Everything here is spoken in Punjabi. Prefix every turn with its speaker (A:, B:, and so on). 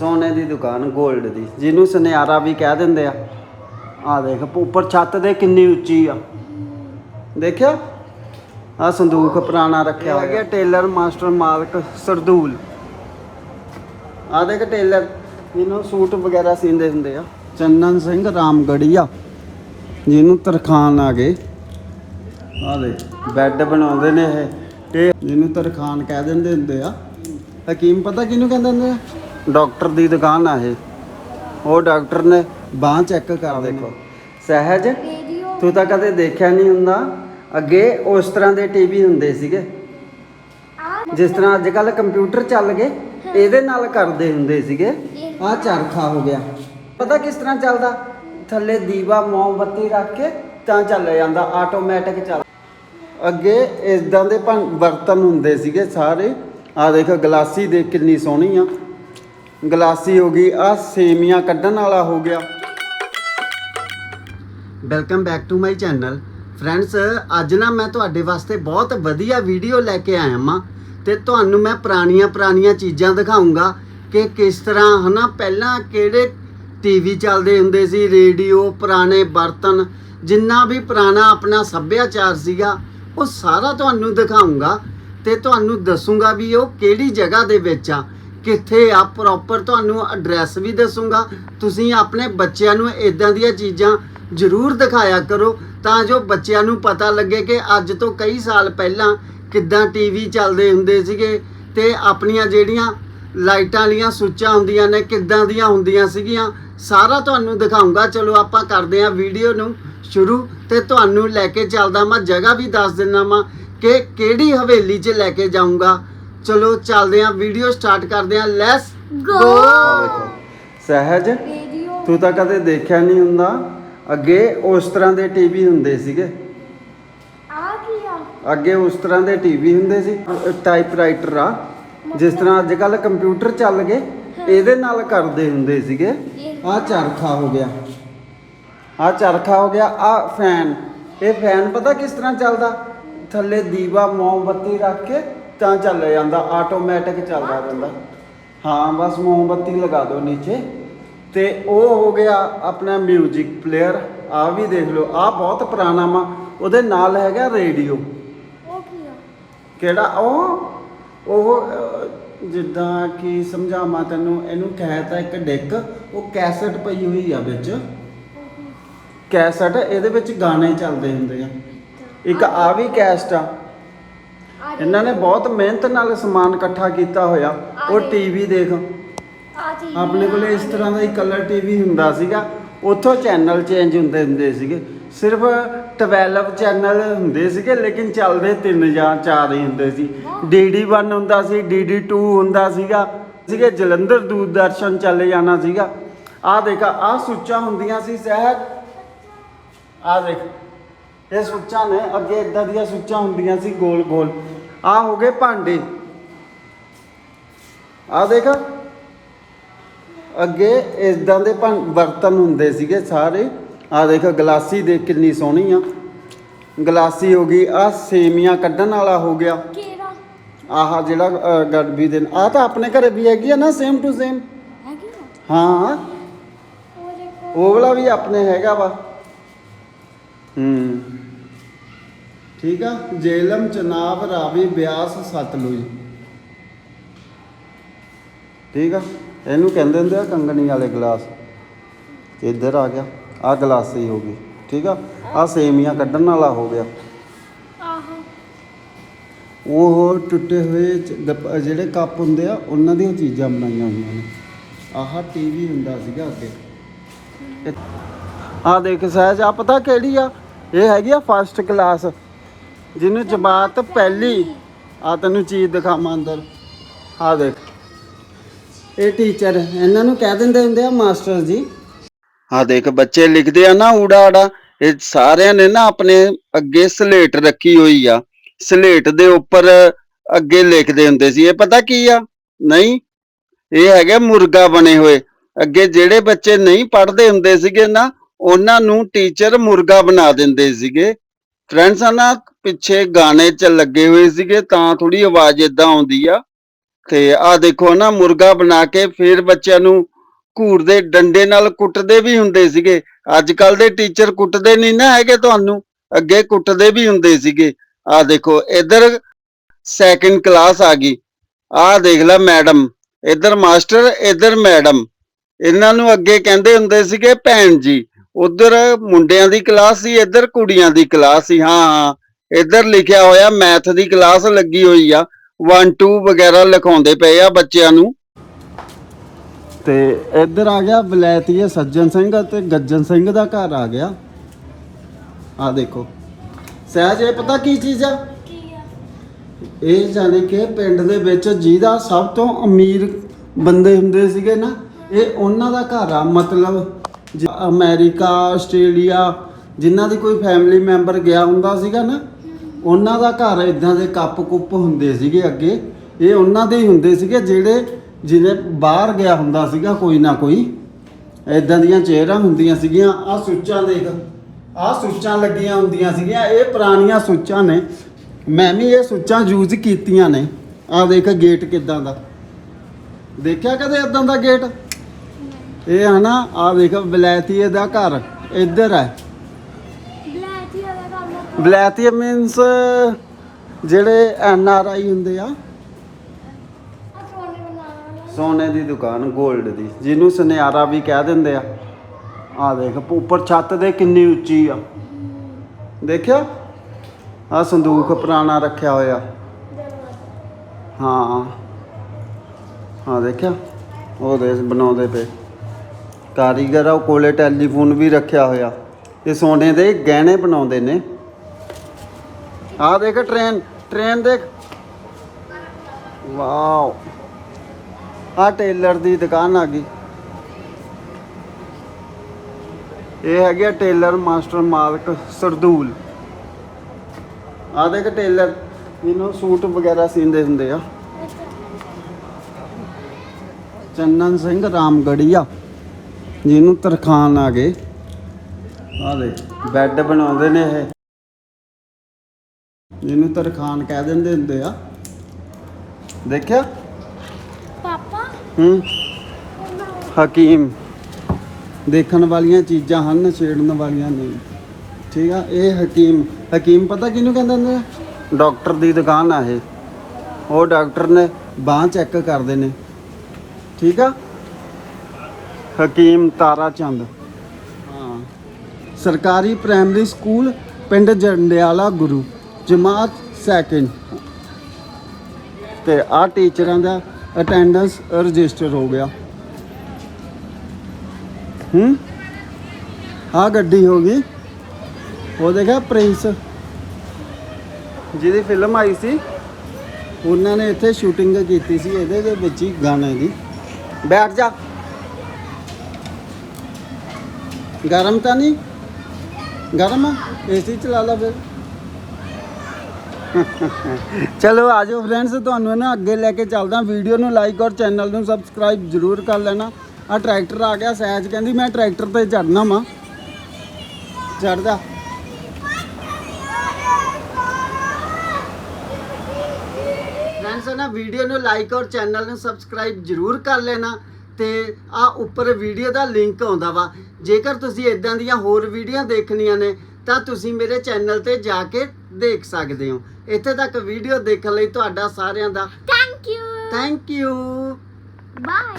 A: ਸੋਨੇ ਦੀ ਦੁਕਾਨ 골ਡ ਦੀ। ਜਿਹਨੂੰ ਸੁਨਿਆਰਾ ਵੀ ਕਹਿ ਦਿੰਦੇ ਆ। ਆ ਦੇਖ ਉੱਪਰ ਛੱਤ ਦੇ ਕਿੰਨੀ ਉੱਚੀ ਆ। ਦੇਖਿਆ? ਆ ਸੰਦੂਕ ਪੁਰਾਣਾ ਰੱਖਿਆ ਹੋਇਆ। ਟੇਲਰ ਮਾਸਟਰ ਮਾਲਕ ਸਰਦੂਲ। ਆ ਦੇਖ ਟੇਲਰ ਜਿਹਨੂੰ ਸੂਟ ਵਗੈਰਾ ਸੀਂਦੇ ਹੁੰਦੇ ਆ। ਚੰਨਨ ਸਿੰਘ ਰਾਮਗੜੀਆ ਜਿਹਨੂੰ ਤਰਖਾਨ ਆ ਗਏ। ਆ ਦੇ ਬੈੱਡ ਬਣਾਉਂਦੇ ਨੇ ਇਹ। ਤੇ ਜਿਹਨੂੰ ਤਰਖਾਨ ਕਹਿ ਦਿੰਦੇ ਹੁੰਦੇ ਆ। ਹਕੀਮ ਪਤਾ ਕਿਹਨੂੰ ਕਹਿੰਦੇ ਹੁੰਦੇ ਆ? ਡਾਕਟਰ ਦੀ ਦੁਕਾਨ ਆ ਇਹ। ਉਹ ਡਾਕਟਰ ਨੇ ਬਾਹ ਚੈੱਕ ਕਰ ਦੇਖੋ। ਸਹਿਜ ਤੂੰ ਤਾਂ ਕਦੇ ਦੇਖਿਆ ਨਹੀਂ ਹੁੰਦਾ? ਅੱਗੇ ਉਸ ਤਰ੍ਹਾਂ ਦੇ ਟੀਵੀ ਹੁੰਦੇ ਸੀਗੇ। ਜਿਸ ਤਰ੍ਹਾਂ ਅੱਜ ਕੱਲ ਕੰਪਿਊਟਰ ਚੱਲ ਗਏ ਇਹਦੇ ਨਾਲ ਕਰਦੇ ਹੁੰਦੇ ਸੀਗੇ। ਆ ਚਰਖਾ ਹੋ ਗਿਆ। ਪਤਾ ਕਿਸ ਤਰ੍ਹਾਂ ਚੱਲਦਾ? ਥੱਲੇ ਦੀਵਾ ਮੋਮਬੱਤੀ ਰੱਖ ਕੇ ਤਾਂ ਚੱਲ ਜਾਂਦਾ ਆਟੋਮੈਟਿਕ ਚੱਲ। ਅੱਗੇ ਇਦਾਂ ਦੇ ਬਰਤਨ ਹੁੰਦੇ ਸੀਗੇ ਸਾਰੇ। ਆ ਦੇਖ ਗਲਾਸੀ ਦੇ ਕਿੰਨੀ ਸੋਹਣੀ ਆ। ਗਲਾਸੀ ਹੋ ਗਈ ਆ ਸੇਮੀਆਂ ਕੱਢਣ ਵਾਲਾ ਹੋ ਗਿਆ। Welcome back to my channel friends ਅੱਜ ਨਾ ਮੈਂ ਤੁਹਾਡੇ ਵਾਸਤੇ ਬਹੁਤ ਵਧੀਆ ਵੀਡੀਓ ਲੈ ਕੇ ਆਇਆ ਹਾਂ ਤੇ ਤੁਹਾਨੂੰ ਮੈਂ ਪੁਰਾਣੀਆਂ ਪੁਰਾਣੀਆਂ ਚੀਜ਼ਾਂ ਦਿਖਾਉਂਗਾ ਕਿ ਕਿਸ ਤਰ੍ਹਾਂ ਹਨਾ ਪਹਿਲਾਂ ਕਿਹੜੇ ਟੀਵੀ ਚੱਲਦੇ ਹੁੰਦੇ ਸੀ ਰੇਡੀਓ ਪੁਰਾਣੇ ਬਰਤਨ, ਜਿੰਨਾ ਵੀ ਪੁਰਾਣਾ ਆਪਣਾ ਸੱਭਿਆਚਾਰ ਸੀਗਾ, ਉਹ ਸਾਰਾ ਤੁਹਾਨੂੰ ਦਿਖਾਉਂਗਾ ਤੇ ਤੁਹਾਨੂੰ ਦੱਸੂਗਾ ਵੀ ਉਹ ਕਿਹੜੀ ਜਗ੍ਹਾ ਦੇ ਵਿੱਚ ਆ। ਕਿੱਥੇ ਆ ਪ੍ਰੋਪਰ ਤੁਹਾਨੂੰ ਐਡਰੈਸ ਵੀ ਦੱਸੂਗਾ। ਤੁਸੀਂ ਆਪਣੇ ਬੱਚਿਆਂ ਨੂੰ ਇਦਾਂ ਦੀਆਂ ਚੀਜ਼ਾਂ ਜ਼ਰੂਰ ਦਿਖਾਇਆ ਕਰੋ, ਤਾਂ ਜੋ ਬੱਚਿਆਂ ਨੂੰ ਪਤਾ ਲੱਗੇ ਕਿ ਅੱਜ ਤੋਂ ਕਈ ਸਾਲ ਪਹਿਲਾਂ ਕਿੱਦਾਂ ਟੀਵੀ ਚੱਲਦੇ ਹੁੰਦੇ ਸੀਗੇ ਤੇ ਆਪਣੀਆਂ ਜਿਹੜੀਆਂ ਲਾਈਟਾਂ ਵਾਲੀਆਂ ਸੁੱਚਾਂ ਹੁੰਦੀਆਂ ਨੇ, ਕਿੱਦਾਂ ਦੀਆਂ ਹੁੰਦੀਆਂ ਸੀਗੀਆਂ, ਸਾਰਾ ਤੁਹਾਨੂੰ ਦਿਖਾਉਂਗਾ। ਚਲੋ ਆਪਾਂ ਕਰਦੇ ਹਾਂ ਵੀਡੀਓ ਨੂੰ ਸ਼ੁਰੂ ਤੇ ਤੁਹਾਨੂੰ ਲੈ ਕੇ ਚੱਲਦਾ ਮੈਂ, ਜਗ੍ਹਾ ਵੀ ਦੱਸ ਦਿੰਦਾ ਵਾਂ ਕਿ ਕਿਹੜੀ ਹਵੇਲੀ 'ਚ ਲੈ ਕੇ ਜਾਊਂਗਾ। ਚਲੋ ਚੱਲਦੇ ਹਾਂ ਵੀਡੀਓ ਸਟਾਰਟ ਕਰਦੇ ਹਾਂ ਲੈਟਸ
B: Go!
A: ਸਹਿਜ ਤੂੰ ਤਾਂ ਕਦੇ ਦੇਖਿਆ ਨਹੀਂ ਹੁੰਦਾ। ਅੱਗੇ ਉਸ ਤਰ੍ਹਾਂ ਦੇ ਟੀਵੀ ਹੁੰਦੇ ਸੀਗੇ।
B: ਆ ਕੀ ਆ?
A: ਅੱਗੇ ਉਸ ਤਰ੍ਹਾਂ ਦੇ ਟੀਵੀ ਹੁੰਦੇ ਸੀ। ਟਾਈਪਰਾਈਟਰ ਆ ਜਿਸ ਤਰ੍ਹਾਂ ਅੱਜ ਕੱਲ ਕੰਪਿਊਟਰ ਚੱਲ ਗਏ ਇਹਦੇ ਨਾਲ ਕਰਦੇ ਹੁੰਦੇ ਸੀਗੇ। ਆ ਚਰਖਾ ਹੋ ਗਿਆ। ਆ ਚਰਖਾ ਹੋ ਗਿਆ ਆ ਫੈਨ ਇਹ ਫੈਨ ਪਤਾ ਕਿਸ ਤਰ੍ਹਾਂ ਚੱਲਦਾ? ਥੱਲੇ ਦੀਵਾ ਮੋਮਬੱਤੀ ਰੱਖ ਕੇ ਤਾਂ ਚੱਲ ਜਾਂਦਾ ਆਟੋਮੈਟਿਕ ਚੱਲਦਾ ਰਹਿੰਦਾ। ਹਾਂ ਬਸ ਮੋਮਬੱਤੀ ਲਗਾ ਦਿਓ ਨੀਚੇ। ਤੇ ਉਹ ਹੋ ਗਿਆ ਆਪਣਾ 뮤직 ਪਲੇਅਰ ਆ ਵੀ ਦੇਖ ਲਓ ਆ ਬਹੁਤ ਪੁਰਾਣਾ ਵਾ ਉਹਦੇ ਨਾਲ ਹੈਗਾ ਰੇਡੀਓ
B: ਉਹ ਕੀ ਆ?
A: ਕਿਹੜਾ? ਉਹ ਉਹ ਜਿੱਦਾਂ ਕਿ ਸਮਝਾਵਾਂ ਤੈਨੂੰ ਇਹਨੂੰ ਕਹਿਤਾ ਇੱਕ ਡਿੱਕ ਉਹ ਕੈਸਟ ਪਈ ਹੋਈ ਆ ਵਿੱਚ। ਕੈਸਟ ਇਹਦੇ ਵਿੱਚ ਗਾਣੇ ਚੱਲਦੇ ਹੁੰਦੇ ਆ। ਇੱਕ ਆ ਵੀ ਕੈਸਟ ਆ। ਇਹਨਾਂ ਨੇ ਬਹੁਤ ਮਿਹਨਤ ਨਾਲ ਸਮਾਨ ਇਕੱਠਾ ਕੀਤਾ ਹੋਇਆ। ਉਹ ਟੀਵੀ ਦੇਖ।
B: ਆ
A: ਆਪਣੇ ਕੋਲੇ ਇਸ ਤਰ੍ਹਾਂ ਦਾ ਹੀ ਕਲਰ ਟੀਵੀ ਹੁੰਦਾ ਸੀਗਾ। ਉੱਥੋਂ ਚੈਨਲ ਚੇਂਜ ਹੁੰਦੇ ਹੁੰਦੇ ਸੀਗੇ। ਸਿਰਫ 12 ਚੈਨਲ ਹੁੰਦੇ ਸੀਗੇ ਲੇਕਿਨ ਚੱਲਦੇ ਤਿੰਨ ਜਾਂ ਚਾਰ ਹੀ ਹੁੰਦੇ ਸੀ। DD1 ਹੁੰਦਾ ਸੀ DD2 ਹੁੰਦਾ ਸੀਗਾ। ਸੀਗੇ ਜਲੰਧਰ ਦੂਰਦਰਸ਼ਨ ਚੱਲੇ ਜਾਣਾ ਸੀਗਾ। ਆਹ ਦੇਖ ਆਹ ਸੁੱਚਾਂ ਹੁੰਦੀਆਂ ਸੀ ਸਹਿਜ ਆਹ ਦੇਖ ਇਹ ਸੁੱਚਾਂ ਨੇ ਅੱਗੇ ਇਦਾਂ ਦੀਆਂ ਸੁੱਚਾਂ ਹੁੰਦੀਆਂ ਸੀ ਗੋਲ ਗੋਲ ਆਹ ਹੋ ਗਏ ਭਾਂਡੇ। ਆਹ ਦੇਖ। ਅੱਗੇ ਇਦਾਂ ਦੇ ਬਰਤਨ ਹੁੰਦੇ ਸੀਗੇ ਸਾਰੇ। ਆ ਦੇਖ ਗਲਾਸੀ ਦੇ ਕਿੰਨੀ ਸੋਹਣੀ ਆ। ਗਲਾਸੀ ਹੋ ਗਈ ਆ ਸੇਮੀਆਂ ਕੱਢਣ ਵਾਲਾ ਹੋ ਗਿਆ।
B: ਕਿਹੜਾ
A: ਆਹ ਜਿਹੜਾ ਗੜਬੀ ਦੇ ਆ ਤਾਂ ਆਪਣੇ ਘਰੇ ਵੀ ਹੈਗੀ ਆ ਨਾ ਸੇਮ ਟੂ ਸੇਮ
B: ਹੈਗੀ ਆ?
A: ਹਾਂ।
B: ਉਹ
A: ਵਾਲਾ ਵੀ ਆਪਣੇ ਹੈਗਾ ਵਾ। ਹੂੰ। ਠੀਕ ਆ? ਜੇਲਮ ਚਨਾਬ ਰਾਵੀ ਬਿਆਸ ਸਤਲੁਜ। ਠੀਕ ਆ? ਇਹਨੂੰ ਕਹਿੰਦੇ ਹੁੰਦੇ ਆ ਕੰਗਣੀ ਵਾਲੇ ਗਲਾਸ। ਇੱਧਰ ਆ ਗਿਆ। ਆ ਗਲਾਸੀ ਹੋ ਗਈ ਠੀਕ ਆ? ਆ ਸੇਮੀਆਂ ਕੱਢਣ ਵਾਲਾ ਹੋ ਗਿਆ। ਉਹ ਟੁੱਟੇ ਹੋਏ ਜਿਹੜੇ ਕੱਪ ਹੁੰਦੇ ਆ ਉਹਨਾਂ ਦੀਆਂ ਚੀਜ਼ਾਂ ਬਣਾਈਆਂ ਹੋਈਆਂ ਨੇ। ਆਹ ਟੀਵੀ ਹੁੰਦਾ ਸੀਗਾ ਅੱਗੇ। ਆ ਦੇਖ ਸਹਿਜ ਆ ਪਤਾ ਕਿਹੜੀ ਆ? ਇਹ ਹੈਗੀ ਆ ਫਸਟ ਕਲਾਸ ਜਿਹਨੂੰ ਜਮਾਤ ਪਹਿਲੀ, ਆ ਤੈਨੂੰ ਚੀਜ਼ ਦਿਖਾਵਾਂ ਅੰਦਰ। ਆ ਦੇਖ। ਇਹ ਟੀਚਰ ਇਹਨਾਂ ਨੂੰ ਕਹਿ ਦਿੰਦੇ ਹੁੰਦੇ ਆ ਮਾਸਟਰ ਜੀ। ਆ ਦੇਖ, ਬੱਚੇ ਲਿਖਦੇ ਆ ਨਾ ਊੜਾ ਆੜਾ। ਇਹ ਸਾਰਿਆਂ ਨੇ ਨਾ ਆਪਣੇ ਅੱਗੇ ਸਲੇਟ ਰੱਖੀ ਹੋਈ ਆ। ਸਲੇਟ ਦੇ ਉੱਪਰ ਅੱਗੇ ਲਿਖਦੇ ਹੁੰਦੇ ਸੀ। ਇਹ ਪਤਾ ਕੀ ਆ? ਨਹੀਂ, ਇਹ ਹੈਗੇ ਮੁਰਗਾ ਬਣੇ ਹੋਏ। ਅੱਗੇ ਜਿਹੜੇ ਬੱਚੇ ਨਹੀਂ ਪੜ੍ਹਦੇ ਹੁੰਦੇ ਸੀਗੇ ਨਾ, ਉਹਨਾਂ ਨੂੰ ਟੀਚਰ ਮੁਰਗਾ ਬਣਾ ਦਿੰਦੇ ਸੀਗੇ। ਫਰੈਂਡਸ ਆ ਨਾ, ਪਿੱਛੇ ਗਾਣੇ ਚ ਲੱਗੇ ਹੋਏ ਸੀਗੇ, ਤਾਂ ਥੋੜੀ ਆਵਾਜ਼ ਇਦਾਂ ਆਉਂਦੀ ਆ। ਤੇ ਆ ਦੇਖੋ ਨਾ, ਮੁਰਗਾ ਬਣਾ ਕੇ ਫਿਰ ਬੱਚਿਆਂ ਨੂੰ ਘੂਰ ਦੇ, ਡੰਡੇ ਨਾਲ ਕੁੱਟਦੇ ਵੀ ਹੁੰਦੇ ਸੀਗੇ। ਅੱਜ ਕੱਲ ਦੇ ਟੀਚਰ ਕੁੱਟਦੇ ਨਹੀਂ ਨਾ ਹੈਗੇ ਤੁਹਾਨੂੰ, ਅੱਗੇ ਕੁੱਟਦੇ ਵੀ ਹੁੰਦੇ ਸੀਗੇ। ਆ ਦੇਖੋ, ਇਧਰ ਸੈਕਿੰਡ ਕਲਾਸ ਆ ਗਈ। ਆ ਦੇਖ ਲੈ ਮੈਡਮ, ਇਧਰ ਮਾਸਟਰ, ਇਧਰ ਮੈਡਮ। ਇਹਨਾਂ ਨੂੰ ਅੱਗੇ ਕਹਿੰਦੇ ਹੁੰਦੇ ਸੀਗੇ, ਭੈਣ ਜੀ। ਉਧਰ ਮੁੰਡਿਆਂ ਦੀ ਕਲਾਸ ਸੀ ਇੱਧਰ ਕੁੜੀਆਂ ਦੀ ਕਲਾਸ ਸੀ ਹਾਂ ਹਾਂ। ਇੱਧਰ ਲਿਖਿਆ ਹੋਇਆ ਮੈਥ ਦੀ ਕਲਾਸ ਲੱਗੀ ਹੋਈ ਆ। 1 2 ਵਗੈਰਾ ਲਿਖਾਉਂਦੇ ਪਏ ਆ ਬੱਚਿਆਂ ਨੂੰ। ਤੇ ਇੱਧਰ ਆ ਗਿਆ ਬਲੈਤੀਏ ਸੱਜਣ ਸਿੰਘ ਅਤੇ ਗੱਜਣ ਸਿੰਘ ਦਾ ਘਰ ਆ ਗਿਆ। ਆ ਦੇਖੋ। ਸਹਿਜ ਇਹ ਪਤਾ ਕੀ ਚੀਜ਼ ਆ?
B: ਕੀ ਆ?
A: ਇਹ ਜਾਣੀ ਕਿ ਪਿੰਡ ਦੇ ਵਿੱਚ ਜਿਹਦਾ ਸਭ ਤੋਂ ਅਮੀਰ ਬੰਦੇ ਹੁੰਦੇ ਸੀਗੇ ਨਾ ਇਹ ਉਹਨਾਂ ਦਾ ਘਰ ਆ ਮਤਲਬ ਜ- ਅਮਰੀਕਾ, ਆਸਟ੍ਰੇਲੀਆ ਜਿਨ੍ਹਾਂ ਦੀ ਕੋਈ ਫੈਮਿਲੀ ਮੈਂਬਰ ਗਿਆ ਹੁੰਦਾ ਸੀਗਾ ਨਾ, ਉਹਨਾਂ ਦਾ ਘਰ ਇਦਾਂ ਦੇ ਕੱਪ ਕੁੱਪ ਹੁੰਦੇ ਸੀਗੇ ਅੱਗੇ। ਇਹ ਉਹਨਾਂ ਦੇ ਹੀ ਹੁੰਦੇ ਸੀਗੇ ਜਿਹੜੇ ਜਿਹਨੇ ਬਾਹਰ ਗਿਆ ਹੁੰਦਾ ਸੀਗਾ ਕੋਈ ਨਾ ਕੋਈ। ਇਦਾਂ ਦੀਆਂ ਚੇਅਰਾਂ ਹੁੰਦੀਆਂ ਸੀਗੀਆਂ ਆ ਸੁੱਚਾਂ ਦੇਖ ਆ ਸੁੱਚਾਂ ਲੱਗੀਆਂ ਹੁੰਦੀਆਂ ਸੀਗੀਆਂ, ਇਹ ਪੁਰਾਣੀਆਂ ਸੁੱਚਾਂ ਨੇ। ਮੈਂ ਵੀ ਇਹ ਸੁੱਚਾਂ ਯੂਜ਼ ਕੀਤੀਆਂ ਨੇ। ਆ ਦੇਖ ਗੇਟ ਕਿਦਾਂ ਦਾ। ਦੇਖਿਆ ਕਦੇ ਇਦਾਂ ਦਾ ਗੇਟ? ਇਹ ਆ ਨਾ ਆ ਦੇਖ ਬਲੈਤੀਏ ਦਾ ਘਰ ਇੱਧਰ ਹੈ
B: ਬਲੈਤੀ ਵਾਲਾ ਕੰਮ
A: ਬਲੈਤੀਏ ਮੀਨਸ ਜਿਹੜੇ ਐਨ ਆਰ ਆਈ ਹੁੰਦੇ ਆ।
B: ਆ ਸੋਨੇ ਬਣਾਉਣਾ
A: ਸੋਨੇ ਦੀ ਦੁਕਾਨ 골ਡ ਦੀ। ਜਿਹਨੂੰ ਸੁਨਿਆਰਾ ਵੀ ਕਹਿ ਦਿੰਦੇ ਆ। ਆ ਦੇਖ ਉੱਪਰ ਛੱਤ ਦੇ ਕਿੰਨੀ ਉੱਚੀ ਆ। ਦੇਖਿਆ? ਆ ਸੰਦੂਕ ਪੁਰਾਣਾ ਰੱਖਿਆ ਹੋਇਆ। ਹਾਂ। ਹਾਂ ਦੇਖਿਆ? ਉਹ ਦੇ ਬਣਾਉਂਦੇ ਪਏ। ਕਾਰੀਗਰ ਆ, ਉਹ ਕੋਲੇ ਟੈਲੀਫੋਨ ਵੀ ਰੱਖਿਆ ਹੋਇਆ। ਇਹ ਸੋਨੇ ਦੇ ਗਹਿਣੇ ਬਣਾਉਂਦੇ ਨੇ। ਆ ਦੇਖ ਟ੍ਰੇਨ ਟ੍ਰੇਨ ਦੇਖ। ਵਾਓ। ਆ ਟੇਲਰ ਦੀ ਦੁਕਾਨ ਆ ਗਈ। ਇਹ ਹੈਗੇ ਆ ਟੇਲਰ ਮਾਸਟਰ ਮਾਲਕ ਸਰਦੂਲ। ਆ ਦੇਖ ਟੇਲਰ, ਇਹਨੂੰ ਸੂਟ ਵਗੈਰਾ ਸੀਂਦੇ ਹੁੰਦੇ ਆ। ਚੰਨਨ ਸਿੰਘ ਰਾਮਗੜੀਆ। ਜਿਹਨੂੰ ਤਰਖਾਨ ਆ ਗਏ। ਆ ਦੇ ਬੈੱਡ ਬਣਾਉਂਦੇ ਨੇ ਇਹ। ਜਿਹਨੂੰ ਤਰਖਾਨ ਕਹਿ ਦਿੰਦੇ ਹੁੰਦੇ ਆ। ਦੇਖਿਆ?
B: ਪਾਪਾ?
A: ਹੂੰ। ਹਕੀਮ। ਦੇਖਣ ਵਾਲੀਆਂ ਚੀਜ਼ਾਂ ਹਨ ਛੇੜਨ ਵਾਲੀਆਂ ਨਹੀਂ। ਠੀਕ ਆ ਇਹ ਹਕੀਮ। ਹਕੀਮ ਪਤਾ ਕਿਹਨੂੰ ਕਹਿੰਦੇ ਹੁੰਦੇ ਆ? ਡਾਕਟਰ ਦੀ ਦੁਕਾਨ ਆ ਇਹ। ਉਹ ਡਾਕਟਰ ਨੇ ਬਾਹ ਚੈੱਕ ਕਰਦੇ ਨੇ। ਠੀਕ ਆ? ਹਕੀਮ ਤਾਰਾ ਚੰਦ। ਹਾਂ। ਸਰਕਾਰੀ ਪ੍ਰਾਇਮਰੀ ਸਕੂਲ ਪਿੰਡ ਜੰਡਿਆਲਾ ਗੁਰੂ ਜਮਾਤ ਸੈਕਿੰਡ ਤੇ ਆ ਟੀਚਰਾਂ ਦਾ ਅਟੈਂਡੈਂਸ ਰਜਿਸਟਰ ਹੋ ਗਿਆ। ਹੂੰ? ਆ ਗੱਡੀ ਹੋ ਗਈ। ਉਹ ਦੇਖਿਆ ਪ੍ਰਿੰਸ। ਜਿਹਦੀ ਫਿਲਮ ਆਈ ਸੀ। ਉਹਨਾਂ ਨੇ ਇੱਥੇ ਸ਼ੂਟਿੰਗ ਕੀਤੀ ਸੀ ਇਹਦੇ ਦੇ ਵਿੱਚ ਹੀ ਗਾਣੇ ਦੀ। ਬੈਠ ਜਾ। ਗਰਮ ਤਾਂ ਨਹੀਂ? ਗਰਮ? ਆ ਏਸੀ ਚਲਾ ਲਾ ਫਿਰ। ਚਲੋ, ਆਜੋ ਫਰੈਂਡਸ ਤੁਹਾਨੂੰ ਨਾ ਅੱਗੇ ਲੈ ਕੇ ਚੱਲਦਾ। ਵੀਡੀਓ ਨੂੰ ਲਾਈਕ ਔਰ ਚੈਨਲ ਨੂੰ ਸਬਸਕ੍ਰਾਈਬ ਜਰੂਰ ਕਰ ਲੈਣਾ। ਆ ਟਰੈਕਟਰ ਆ ਗਿਆ, ਸਹਿਜ ਕਹਿੰਦੀ, ਮੈਂ ਟਰੈਕਟਰ ਤੇ ਚੜਨਾ ਵਾ। ਚੜਦਾ ਫਰੈਂਡਸ ਨਾ ਵੀਡੀਓ ਨੂੰ ਲਾਈਕ ਔਰ ਚੈਨਲ ਨੂੰ ਸਬਸਕ੍ਰਾਈਬ ਜਰੂਰ ਕਰ ਲੈਣਾ। ਤੇ ਆ ਉੱਪਰ ਵੀਡੀਓ ਦਾ ਲਿੰਕ ਆਉਂਦਾ ਵਾ। ਜੇਕਰ ਤੁਸੀਂ ਇਦਾਂ ਦੀਆਂ ਹੋਰ ਵੀਡੀਓ ਦੇਖਣੀਆਂ ਨੇ ਤਾਂ ਤੁਸੀਂ ਮੇਰੇ ਚੈਨਲ ਤੇ ਜਾ ਕੇ ਦੇਖ ਸਕਦੇ ਹੋ। ਇੱਥੇ ਤੱਕ ਵੀਡੀਓ ਦੇਖਣ ਲਈ ਤੁਹਾਡਾ ਸਾਰਿਆਂ ਦਾ
B: thank you
A: thank you
B: bye